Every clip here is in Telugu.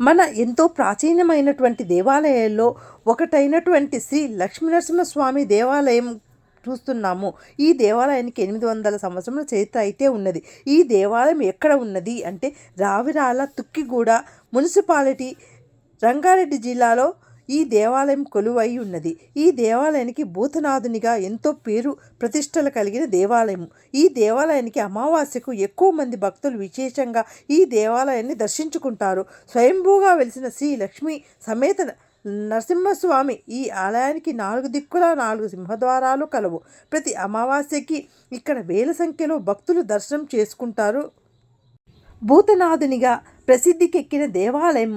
మన ఎంతో ప్రాచీనమైనటువంటి దేవాలయాల్లో ఒకటైనటువంటి శ్రీ లక్ష్మీనరసింహస్వామి దేవాలయం చూస్తున్నాము. ఈ దేవాలయానికి ఎనిమిది వందల సంవత్సరముల చరిత్ర అయితే ఉన్నది. ఈ దేవాలయం ఎక్కడ ఉన్నది అంటే రావిరాల తుక్కిగూడ మున్సిపాలిటీ రంగారెడ్డి జిల్లాలో ఈ దేవాలయం కొలువై ఉన్నది. ఈ దేవాలయానికి భూతనాథునిగా ఎంతో పేరు ప్రతిష్టలు కలిగిన దేవాలయం ఈ దేవాలయానికి అమావాస్యకు ఎక్కువ మంది భక్తులు విశేషంగా ఈ దేవాలయాన్ని దర్శించుకుంటారు. స్వయంభూగా వెలిసిన శ్రీ లక్ష్మీ సమేత నరసింహస్వామి ఈ ఆలయానికి నాలుగు దిక్కుల నాలుగు సింహద్వారాలు కలవు. ప్రతి అమావాస్యకి ఇక్కడ వేల సంఖ్యలో భక్తులు దర్శనం చేసుకుంటారు. భూతనాథునిగా ప్రసిద్ధికెక్కిన దేవాలయం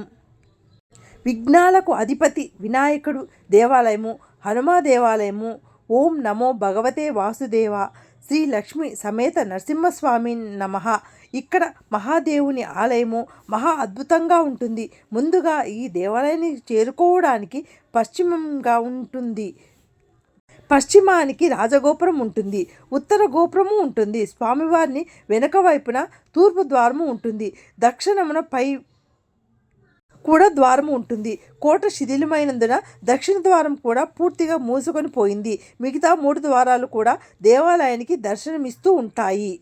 విఘ్నాలకు అధిపతి వినాయకుడు దేవాలయము హనుమా దేవాలయము. ఓం నమో భగవతే వాసుదేవ. శ్రీ లక్ష్మి సమేత నరసింహస్వామి నమః. ఇక్కడ మహాదేవుని ఆలయము మహా అద్భుతంగా ఉంటుంది. ముందుగా ఈ దేవాలయానికి చేరుకోవడానికి పశ్చిమంగా ఉంటుంది. పశ్చిమానికి రాజగోపురం ఉంటుంది. ఉత్తర గోపురము ఉంటుంది. స్వామివారిని వెనక వైపున తూర్పు ద్వారము ఉంటుంది. దక్షిణమున పై కూడా ద్వారము ఉంటుంది. కోట శిథిలమైనందున దక్షిణ ద్వారం కూడా పూర్తిగా మూసుకొని పోయింది. మిగతా మూడు ద్వారాలు కూడా దేవాలయానికి దర్శనమిస్తూ ఉంటాయి.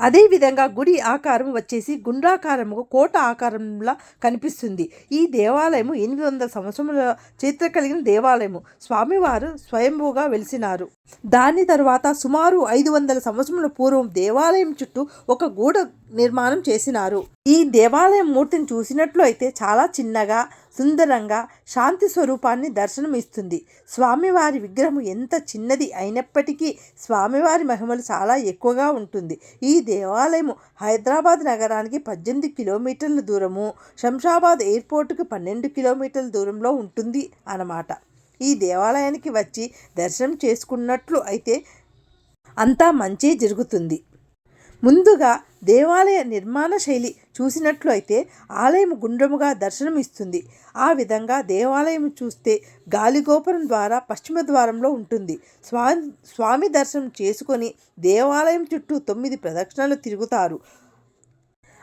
అదేవిధంగా గుడి ఆకారం వచ్చేసి గుండ్రాకారము కోట ఆకారంలా కనిపిస్తుంది. ఈ దేవాలయము ఎనిమిది వందల సంవత్సరముల చరిత్ర కలిగిన దేవాలయము. స్వామివారు స్వయంభూగా వెలిసినారు. దాని తర్వాత సుమారు ఐదు వందల సంవత్సరముల పూర్వం దేవాలయం చుట్టూ ఒక గూడ నిర్మాణం చేసినారు. ఈ దేవాలయం మూర్తిని చూసినట్లు అయితే చాలా చిన్నగా సుందరంగా శాంతి స్వరూపాన్ని దర్శనం ఇస్తుంది స్వామివారి విగ్రహం ఎంత చిన్నది అయినప్పటికీ స్వామివారి మహిమలు చాలా ఎక్కువగా ఉంటుంది. ఈ దేవాలయం హైదరాబాద్ నగరానికి పద్దెనిమిది కిలోమీటర్ల దూరము శంషాబాద్ ఎయిర్పోర్టుకు పన్నెండు కిలోమీటర్ల దూరంలో ఉంటుంది అన్నమాట. ఈ దేవాలయానికి వచ్చి దర్శనం చేసుకున్నట్లు అయితే అంతా మంచి జరుగుతుంది. ముందుగా దేవాలయ నిర్మాణ శైలి చూసినట్లు అయితే ఆలయం గుండ్రముగా దర్శనం ఇస్తుంది ఆ విధంగా దేవాలయం చూస్తే గాలిగోపురం ద్వారా పశ్చిమ ద్వారంలో ఉంటుంది. స్వా స్వామి దర్శనం చేసుకొని దేవాలయం చుట్టూ తొమ్మిది ప్రదక్షిణలు తిరుగుతారు.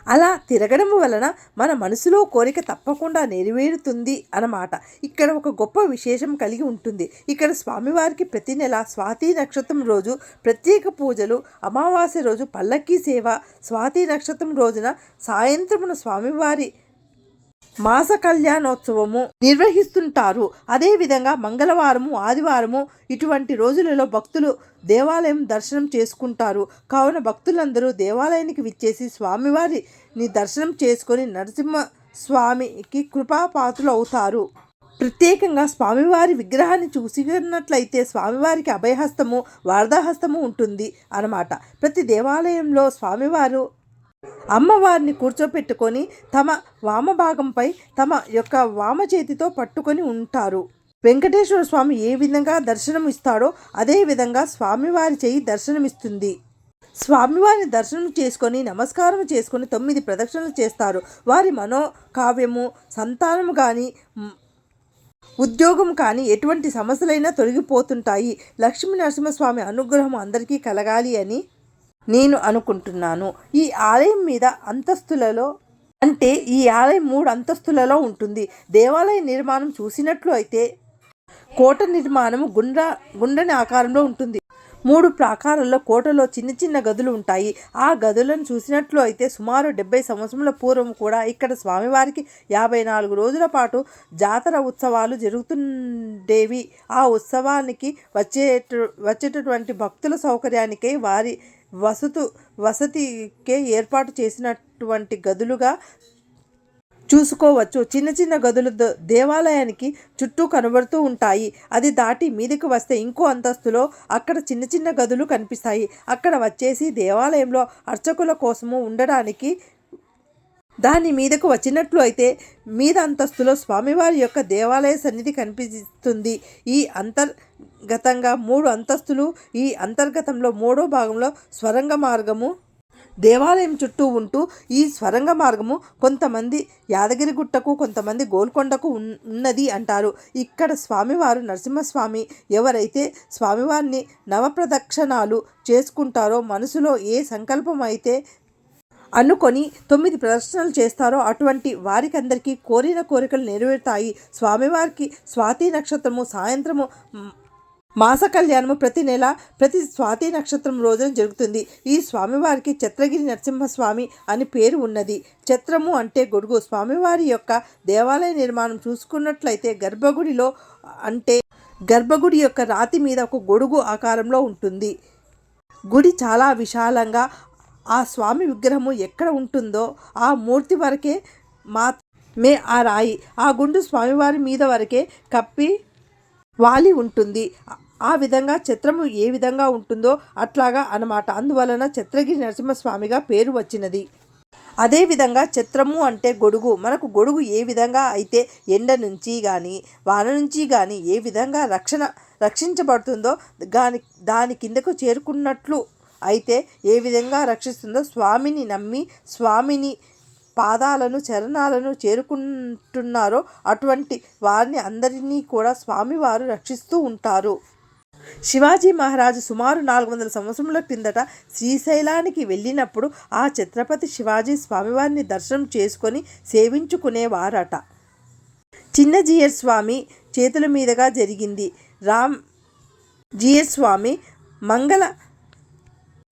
అలా తిరగడం వలన మన మనసులో కోరిక తప్పకుండా నెరవేరుతుంది అన్నమాట. ఇక్కడ ఒక గొప్ప విశేషం కలిగి ఉంటుంది. ఇక్కడ స్వామివారికి ప్రతి నెల స్వాతి నక్షత్రం రోజు ప్రత్యేక పూజలు అమావాస్య రోజు పల్లకీ సేవ స్వాతి నక్షత్రం రోజున సాయంత్రమున స్వామివారి మాస కళ్యాణోత్సవము నిర్వహిస్తుంటారు. అదేవిధంగా మంగళవారము ఆదివారము ఇటువంటి రోజులలో భక్తులు దేవాలయం దర్శనం చేసుకుంటారు. కావున భక్తులందరూ దేవాలయానికి విచ్చేసి స్వామివారిని దర్శనం చేసుకొని నరసింహ స్వామికి కృపాపాతులు అవుతారు. ప్రత్యేకంగా స్వామివారి విగ్రహాన్ని చూసినట్లయితే స్వామివారికి అభయహస్తము వారదాహస్తము ఉంటుంది అన్నమాట. ప్రతి దేవాలయంలో స్వామివారు అమ్మవారిని కూర్చోపెట్టుకొని తమ వామభాగంపై తమ యొక్క వామ చేతితో పట్టుకొని ఉంటారు. వెంకటేశ్వర స్వామి ఏ విధంగా దర్శనం ఇస్తాడో అదే విధంగా స్వామివారి చేయి దర్శనమిస్తుంది. స్వామివారిని దర్శనం చేసుకొని నమస్కారం చేసుకొని తొమ్మిది ప్రదక్షిణలు చేస్తారు. వారి మనోకావ్యము సంతానము కానీ ఉద్యోగం కానీ ఎటువంటి సమస్యలైనా తొలగిపోతుంటాయి. లక్ష్మీ నరసింహస్వామి అనుగ్రహం అందరికీ కలగాలి అని నేను అనుకుంటున్నాను. ఈ ఆలయం మీద అంతస్తులలో అంటే ఈ ఆలయం మూడు అంతస్తులలో ఉంటుంది. దేవాలయ నిర్మాణం చూసినట్లు అయితే కోట నిర్మాణం గుండ్ర గుండ్రని ఆకారంలో ఉంటుంది. మూడు ప్రాకారాల్లో కోటలో చిన్న చిన్న గదులు ఉంటాయి. ఆ గదులను చూసినట్లు అయితే సుమారు డెబ్బై సంవత్సరాల పూర్వం కూడా ఇక్కడ స్వామివారికి యాభై నాలుగు రోజుల పాటు జాతర ఉత్సవాలు జరుగుతుండేవి. ఆ ఉత్సవానికి వచ్చే వచ్చేటటువంటి భక్తుల సౌకర్యానికై వారి వసతు వసతికే ఏర్పాటు చేసినటువంటి గదులుగా చూసుకోవచ్చు. చిన్న చిన్న గదులు దేవాలయానికి చుట్టూ కనబడుతూ ఉంటాయి. అది దాటి మీదకి వస్తే ఇంకో అంతస్తులో అక్కడ చిన్న చిన్న గదులు కనిపిస్తాయి. అక్కడ వచ్చేసి దేవాలయంలో అర్చకుల కోసము ఉండడానికి దాని మీదకు వచ్చినట్లు అయితే మీద అంతస్తులో స్వామివారి యొక్క దేవాలయ సన్నిధి కనిపిస్తుంది. ఈ అంతర్గతంగా మూడు అంతస్తులు ఈ అంతర్గతంలో మూడో భాగంలో స్వరంగ మార్గము దేవాలయం చుట్టూ ఉంటూ ఈ స్వరంగ మార్గము కొంతమంది యాదగిరిగుట్టకు కొంతమంది గోల్కొండకు ఉన్నది అంటారు. ఇక్కడ స్వామివారు నరసింహస్వామి ఎవరైతే స్వామివారిని నవప్రదక్షిణాలు చేసుకుంటారో మనసులో ఏ సంకల్పం అయితే అనుకొని తొమ్మిది ప్రదర్శనలు చేస్తారో అటువంటి వారికందరికీ కోరిన కోరికలు నెరవేరుతాయి. స్వామివారికి స్వాతి నక్షత్రము సాయంత్రము మాస కళ్యాణము ప్రతి నెల ప్రతి స్వాతి నక్షత్రం రోజున జరుగుతుంది. ఈ స్వామివారికి చిత్రగిరి నరసింహస్వామి అని పేరు ఉన్నది. చిత్రము అంటే గొడుగు. స్వామివారి యొక్క దేవాలయ నిర్మాణం చూసుకున్నట్లయితే గర్భగుడిలో అంటే గర్భగుడి యొక్క రాతి మీద ఒక గొడుగు ఆకారంలో ఉంటుంది. గుడి చాలా విశాలంగా ఆ స్వామి విగ్రహము ఎక్కడ ఉంటుందో ఆ మూర్తి వరకే మాత్రమే ఆ రాయి. ఆ గుండు స్వామివారి మీద వరకే కప్పి వాలి ఉంటుంది. ఆ విధంగా చిత్రము ఏ విధంగా ఉంటుందో అట్లాగా అన్నమాట. అందువలన చిత్రగిరి నరసింహస్వామిగా పేరు వచ్చినది. అదేవిధంగా చిత్రము అంటే గొడుగు. మనకు గొడుగు ఏ విధంగా అయితే ఎండ నుంచి కానీ వాన నుంచి కానీ ఏ విధంగా రక్షణ రక్షించబడుతుందో దాని దాని కిందకు చేరుకున్నట్లు అయితే ఏ విధంగా రక్షిస్తుందో స్వామిని నమ్మి స్వామిని పాదాలను చరణాలను చేరుకుంటున్నారో అటువంటి వారిని అందరినీ కూడా స్వామివారు రక్షిస్తూ ఉంటారు. శివాజీ మహారాజు సుమారు నాలుగు వందల సంవత్సరముల క్రిందట శ్రీశైలానికి వెళ్ళినప్పుడు ఆ ఛత్రపతి శివాజీ స్వామివారిని దర్శనం చేసుకొని సేవించుకునేవారట. చిన్న జియర్ స్వామి చేతుల మీదుగా జరిగింది. రామ్ జియర్ స్వామి మంగళ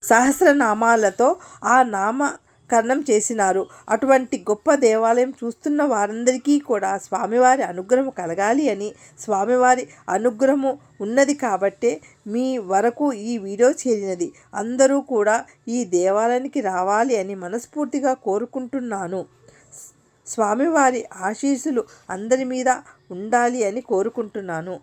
సహస్రనామాలతో ఆ నామకరణం చేసినారు. అటువంటి గొప్ప దేవాలయం చూస్తున్న వారందరికీ కూడా స్వామివారి అనుగ్రహం కలగాలి అని స్వామివారి అనుగ్రహము ఉన్నది కాబట్టే మీ వరకు ఈ వీడియో చేరినది. అందరూ కూడా ఈ దేవాలయానికి రావాలి అని మనస్ఫూర్తిగా కోరుకుంటున్నాను. స్వామివారి ఆశీస్సులు అందరి మీద ఉండాలి అని కోరుకుంటున్నాను.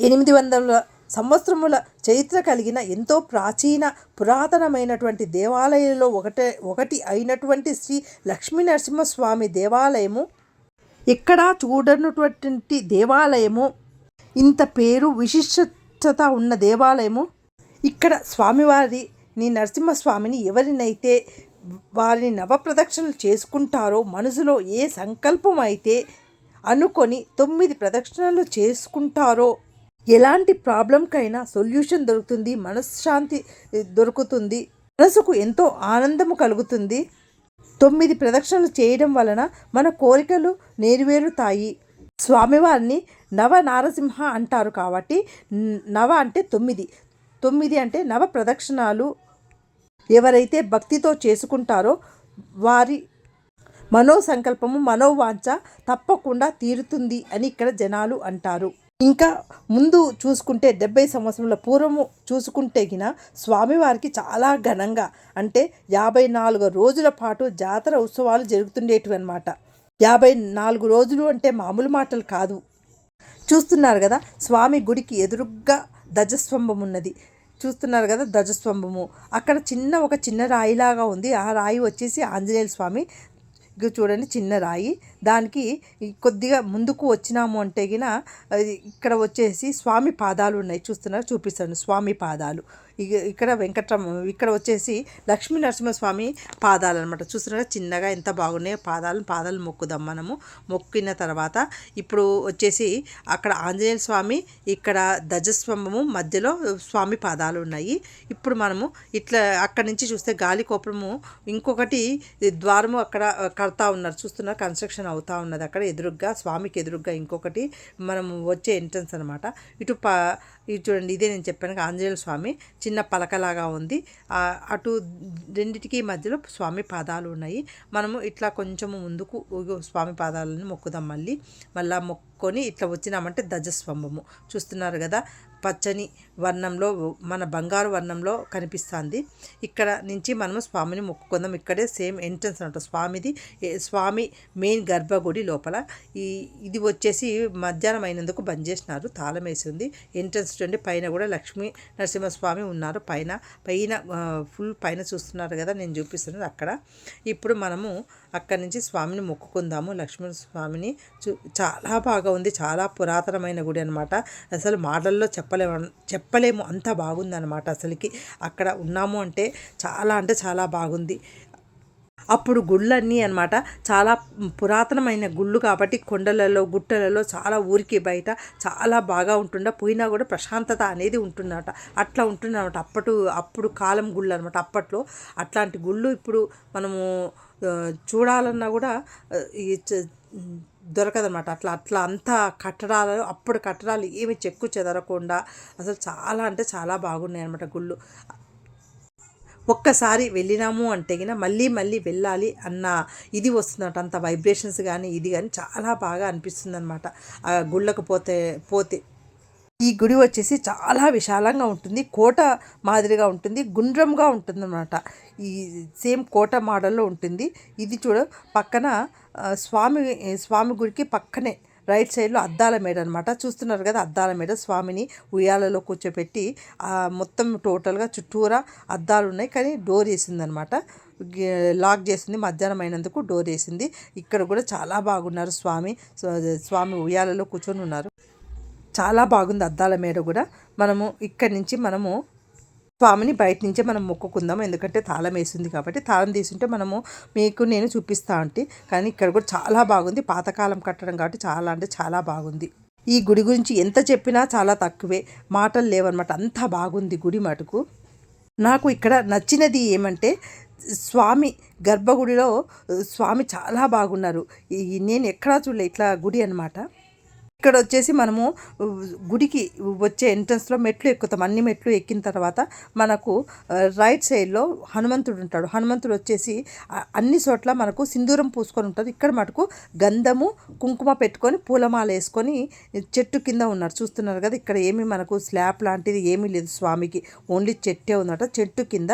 ఎనిమిది వందల సంవత్సరముల చరిత్ర కలిగిన ఎంతో ప్రాచీన పురాతనమైనటువంటి దేవాలయంలో ఒకటే ఒకటి అయినటువంటి శ్రీ లక్ష్మీ నరసింహస్వామి దేవాలయము. ఇక్కడ చూడనటువంటి దేవాలయము ఇంత పేరు విశిష్టత ఉన్న దేవాలయము. ఇక్కడ స్వామివారి నీ నరసింహస్వామిని ఎవరినైతే వారిని నవప్రదక్షిణలు చేసుకుంటారో మనసులో ఏ సంకల్పం అయితే అనుకొని తొమ్మిది ప్రదక్షిణలు చేసుకుంటారో ఎలాంటి ప్రాబ్లంకైనా సొల్యూషన్ దొరుకుతుంది మనశ్శాంతి దొరుకుతుంది మనసుకు ఎంతో ఆనందము కలుగుతుంది. తొమ్మిది ప్రదక్షిణలు చేయడం వలన మన కోరికలు నెరవేరుతాయి. స్వామివారిని నవ నారసింహ అంటారు కాబట్టి నవ అంటే తొమ్మిది. తొమ్మిది అంటే నవ ప్రదక్షిణాలు. ఎవరైతే భక్తితో చేసుకుంటారో వారి మనోసంకల్పము మనోవాంఛ తప్పకుండా తీరుతుంది అని ఇక్కడ జనాలు అంటారు. ఇంకా ముందు చూసుకుంటే డెబ్బై సంవత్సరముల పూర్వము చూసుకుంటే గిన స్వామివారికి చాలా ఘనంగా అంటే యాభై నాలుగు రోజుల పాటు జాతర ఉత్సవాలు జరుగుతుండేటివి అనమాట యాభై నాలుగు రోజులు అంటే మామూలు మాటలు కాదు. చూస్తున్నారు కదా స్వామి గుడికి ఎదురుగ్గా ధ్వజస్తంభం ఉన్నది. చూస్తున్నారు కదా ధ్వజస్తంభము. అక్కడ చిన్న ఒక చిన్న రాయిలాగా ఉంది. ఆ రాయి వచ్చేసి ఆంజనేయ స్వామి చూడండి చిన్న రాయి. దానికి కొద్దిగా ముందుకు వచ్చినాము అంటే గిన ఇక్కడ వచ్చేసి స్వామి పాదాలు ఉన్నాయి. చూస్తున్నారు చూపిస్తాను. స్వామి పాదాలు. ఇక్కడ వెంకట్రమ ఇక్కడ వచ్చేసి లక్ష్మీ నరసింహస్వామి పాదాలు అనమాట చూస్తున్నారా చిన్నగా ఎంత బాగున్నాయో పాదాలు. పాదాలు మొక్కుదాం మనము. మొక్కిన తర్వాత ఇప్పుడు వచ్చేసి అక్కడ ఆంజనేయ స్వామి ఇక్కడ ధ్వజస్తంభము మధ్యలో స్వామి పాదాలు ఉన్నాయి. ఇప్పుడు మనము ఇట్లా అక్కడి నుంచి చూస్తే గాలి కోపము. ఇంకొకటి ద్వారము అక్కడ అవుతా ఉన్నారు. చూస్తున్నారు కన్స్ట్రక్షన్ అవుతా ఉన్నది అక్కడ. ఎదురుగ్గా స్వామికి ఎదురుగ్గా ఇంకొకటి మనము వచ్చే ఎంట్రన్స్ అనమాట ఇటు ప ఇది చూడండి ఇదే నేను చెప్పాను ఆంజనేయ స్వామి చిన్న పలకలాగా ఉంది. అటు రెండిటికి మధ్యలో స్వామి పాదాలు ఉన్నాయి. మనము ఇట్లా కొంచెము ముందుకు స్వామి పాదాలను మొక్కుదాం మళ్ళీ. మళ్ళీ మొక్కు మొక్కుకొని ఇట్లా వచ్చినామంటే ధ్వజస్తంభము. చూస్తున్నారు కదా పచ్చని వర్ణంలో మన బంగారు వర్ణంలో కనిపిస్తుంది. ఇక్కడ నుంచి మనము స్వామిని మొక్కుకుందాం. ఇక్కడే సేమ్ ఎంట్రన్స్ అనమాట స్వామిది. స్వామి మెయిన్ గర్భగుడి లోపల. ఈ ఇది వచ్చేసి మధ్యాహ్నం అయినందుకు బంద్ చేసినారు. తాళం వేసి ఉంది ఎంట్రన్స్ చూడండి పైన కూడా లక్ష్మీ నరసింహస్వామి ఉన్నారు. పైన పైన ఫుల్ పైన చూస్తున్నారు కదా నేను చూపిస్తున్నది అక్కడ. ఇప్పుడు మనము అక్కడి నుంచి స్వామిని మొక్కుకుందాము. లక్ష్మీ స్వామిని చూ చాలా బాగా ఉంది. చాలా పురాతనమైన గుడి అనమాట అసలు మాటల్లో చెప్పలేము చెప్పలేము. అంత బాగుందనమాట అసలుకి. అక్కడ ఉన్నాము అంటే చాలా అంటే చాలా బాగుంది. అప్పుడు గుళ్ళన్నీ అనమాట చాలా పురాతనమైన గుళ్ళు కాబట్టి కొండలలో గుట్టలలో చాలా ఊరికి బయట చాలా బాగా ఉంటుండే పోయినా కూడా ప్రశాంతత అనేది ఉంటుందన్నమాట అట్లా ఉంటుందన్నమాట. అప్పటి అప్పుడు కాలం గుళ్ళు అనమాట అప్పట్లో అట్లాంటి గుళ్ళు ఇప్పుడు మనము చూడాలన్నా కూడా ఈ చ- దొరకదనమాట అట్లా అట్లా అంతా కట్టడాలు అప్పుడు కట్టడాలు ఏమి చెక్కు చెదరకుండా అసలు చాలా అంటే చాలా బాగున్నాయి అనమాట గుళ్ళు. ఒక్కసారి వెళ్ళినాము అంటే గిన మళ్ళీ మళ్ళీ వెళ్ళాలి అన్న ఇది వస్తుందట అంత వైబ్రేషన్స్ కానీ ఇది కానీ చాలా బాగా అనిపిస్తుంది అనమాట గుళ్ళకు పోతే పోతే ఈ గుడి వచ్చేసి చాలా విశాలంగా ఉంటుంది. కోట మాదిరిగా ఉంటుంది. గుండ్రంగా ఉంటుందన్నమాట. ఈ సేమ్ కోట మోడల్లో ఉంటుంది. ఇది చూడ పక్కన స్వామి స్వామి గుడికి పక్కనే రైట్ సైడ్లో అద్దాల మేడ అనమాట చూస్తున్నారు కదా అద్దాల మేడ. స్వామిని ఉయ్యాలలో కూర్చోపెట్టి మొత్తం టోటల్గా చుట్టూరా అద్దాలు ఉన్నాయి. కానీ డోర్ వేసిందనమాట లాక్ చేసింది. మధ్యాహ్నం అయినందుకు డోర్ వేసింది. ఇక్కడ కూడా చాలా బాగున్నారు స్వామి. స్వామి ఉయ్యాలలో కూర్చొని ఉన్నారు. చాలా బాగుంది అద్దాల మేడ కూడా. మనము ఇక్కడి నుంచి మనము స్వామిని బయట నుంచే మనం మొక్కుకుందాం. ఎందుకంటే తాళం వేసింది కాబట్టి తాళం తీసుంటే మనము మీకు నేను చూపిస్తా అంటే కానీ ఇక్కడ కూడా చాలా బాగుంది. పాతకాలం కట్టడం కాబట్టి చాలా అంటే చాలా బాగుంది. ఈ గుడి గురించి ఎంత చెప్పినా చాలా తక్కువే. మాటలు లేవన్నమాట. అంత బాగుంది గుడి మటుకు. నాకు ఇక్కడ నచ్చినది ఏమంటే స్వామి గర్భగుడిలో స్వామి చాలా బాగున్నారు. ఈ నేను ఎక్కడా చూడలే. ఇట్లా గుడి అనమాట ఇక్కడ వచ్చేసి మనము గుడికి వచ్చే ఎంట్రన్స్లో మెట్లు ఎక్కుతాం. అన్ని మెట్లు ఎక్కిన తర్వాత మనకు రైట్ సైడ్లో హనుమంతుడు ఉంటాడు. హనుమంతుడు వచ్చేసి అన్ని చోట్ల మనకు సింధూరం పూసుకొని ఉంటాడు ఇక్కడ మటుకు గంధము కుంకుమ పెట్టుకొని పూలమాల వేసుకొని చెట్టు కింద ఉన్నారు. చూస్తున్నారు కదా ఇక్కడ ఏమీ మనకు స్లాబ్ లాంటిది ఏమీ లేదు స్వామికి. ఓన్లీ చెట్టే ఉందట. చెట్టు కింద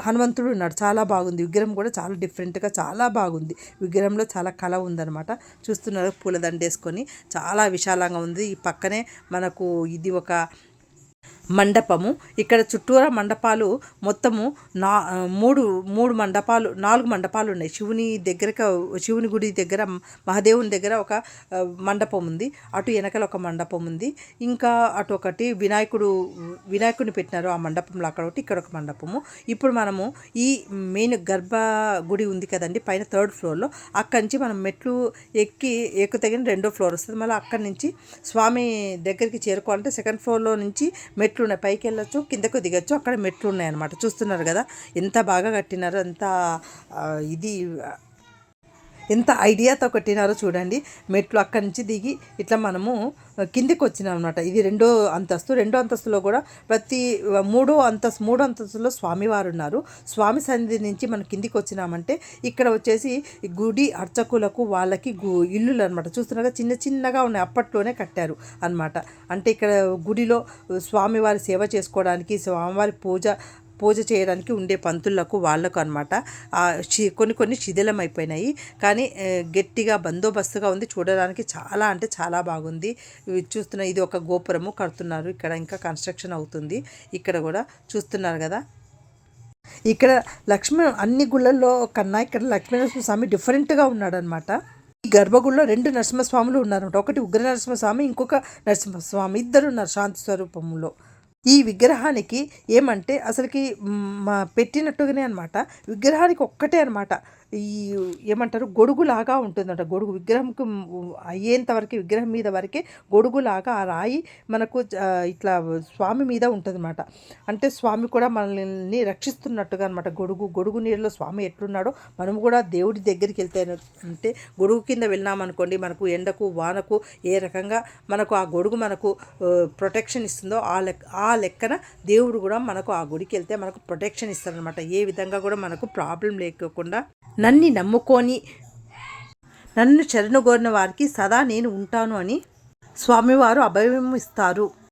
హనుమంతుడు ఉన్నాడు. చాలా బాగుంది. విగ్రహం కూడా చాలా డిఫరెంట్గా చాలా బాగుంది. విగ్రహంలో చాలా కళ ఉందన్నమాట. చూస్తున్నారు పూలదండేసుకొని. చాలా విశాలంగా ఉంది. ఈ పక్కనే మనకు ఇది ఒక మండపము. ఇక్కడ చుట్టూరా మండపాలు మొత్తము నా మూడు మూడు మండపాలు నాలుగు మండపాలు ఉన్నాయి శివుని దగ్గరక శివుని గుడి దగ్గర మహాదేవుని దగ్గర ఒక మండపం ఉంది అటు వెనకల ఒక మండపం ఉంది ఇంకా అటు ఒకటి వినాయకుడు వినాయకుడిని పెట్టినారు ఆ మండపంలో. అక్కడ ఒకటి ఇక్కడ ఒక మండపము. ఇప్పుడు మనము ఈ మెయిన్ గర్భ గుడి ఉంది కదండి పైన థర్డ్ ఫ్లోర్లో. అక్కడి నుంచి మనం మెట్లు ఎక్కి ఎక్కుతగిన రెండో ఫ్లోర్ వస్తుంది. మళ్ళీ అక్కడి నుంచి స్వామి దగ్గరికి చేరుకోవాలంటే సెకండ్ ఫ్లోర్లో నుంచి మెట్లు ఉన్నాయి పైకి వెళ్ళొచ్చు కిందకు దిగొచ్చు. అక్కడ మెట్లు ఉన్నాయన్నమాట చూస్తున్నారు కదా ఎంత బాగా కట్టినారో ఎంత ఇది ఎంత ఐడియాతో కట్టినారో చూడండి. మెట్లు అక్కడి నుంచి దిగి ఇట్లా మనము కిందికి వచ్చినాం అనమాట ఇది రెండో అంతస్తు రెండో అంతస్తులో కూడా ప్రతి మూడో అంతస్తు మూడో అంతస్తులో స్వామివారు ఉన్నారు స్వామి సన్నిధి నుంచి మనం కిందికి వచ్చినామంటే ఇక్కడ వచ్చేసి గుడి అర్చకులకు వాళ్ళకి గు ఇల్లులు అనమాట చూస్తున్నారుగా చిన్న చిన్నగా ఉన్నాయి. అప్పట్లోనే కట్టారు అన్నమాట. అంటే ఇక్కడ గుడిలో స్వామివారి సేవ చేసుకోవడానికి స్వామివారి పూజ పూజ చేయడానికి ఉండే పంతులకు వాళ్ళకు అనమాట కొన్ని కొన్ని శిథిలం అయిపోయినాయి కానీ గట్టిగా బందోబస్తుగా ఉంది. చూడడానికి చాలా అంటే చాలా బాగుంది. చూస్తున్న ఇది ఒక గోపురము కడుతున్నారు. ఇక్కడ ఇంకా కన్స్ట్రక్షన్ అవుతుంది. ఇక్కడ కూడా చూస్తున్నారు కదా. ఇక్కడ లక్ష్మణ అన్ని గుళ్ళల్లో కన్నా ఇక్కడ లక్ష్మీనరసింహ స్వామి డిఫరెంట్గా ఉన్నాడనమాట ఈ గర్భగుడిలో రెండు నరసింహస్వాములు ఉన్నారన్నమాట. ఒకటి ఉగ్ర నరసింహస్వామి ఇంకొక నరసింహస్వామి. ఇద్దరు ఉన్నారు శాంతి స్వరూపంలో. ఈ విగ్రహానికి ఏమంటే అసలుకి మా పెట్టినట్టుగానే అనమాట విగ్రహానికి ఒక్కటే అనమాట ఈ ఏమంటారు? గొడుగులాగా ఉంటుందంట. గొడుగు విగ్రహంకి అయ్యేంత వరకు విగ్రహం మీద వరకే గొడుగులాగా ఆ రాయి మనకు ఇట్లా స్వామి మీద ఉంటుందన్నమాట. అంటే స్వామి కూడా మనల్ని రక్షిస్తున్నట్టుగా అనమాట గొడుగు గొడుగు నీళ్ళలో స్వామి ఎట్లున్నాడో మనం కూడా దేవుడి దగ్గరికి వెళ్తే అంటే గొడుగు కింద వెళ్ళినామనుకోండి మనకు ఎండకు వానకు ఏ రకంగా మనకు ఆ గొడుగు మనకు ప్రొటెక్షన్ ఇస్తుందో ఆ లెక్క ఆ లెక్కన దేవుడు కూడా మనకు ఆ గుడికి వెళ్తే మనకు ప్రొటెక్షన్ ఇస్తారనమాట ఏ విధంగా కూడా మనకు ప్రాబ్లం లేకుండా నన్ను నమ్ముకొని నన్ను శరణు వారికి సదా నేను ఉంటాను అని స్వామివారు అభయం ఇస్తారు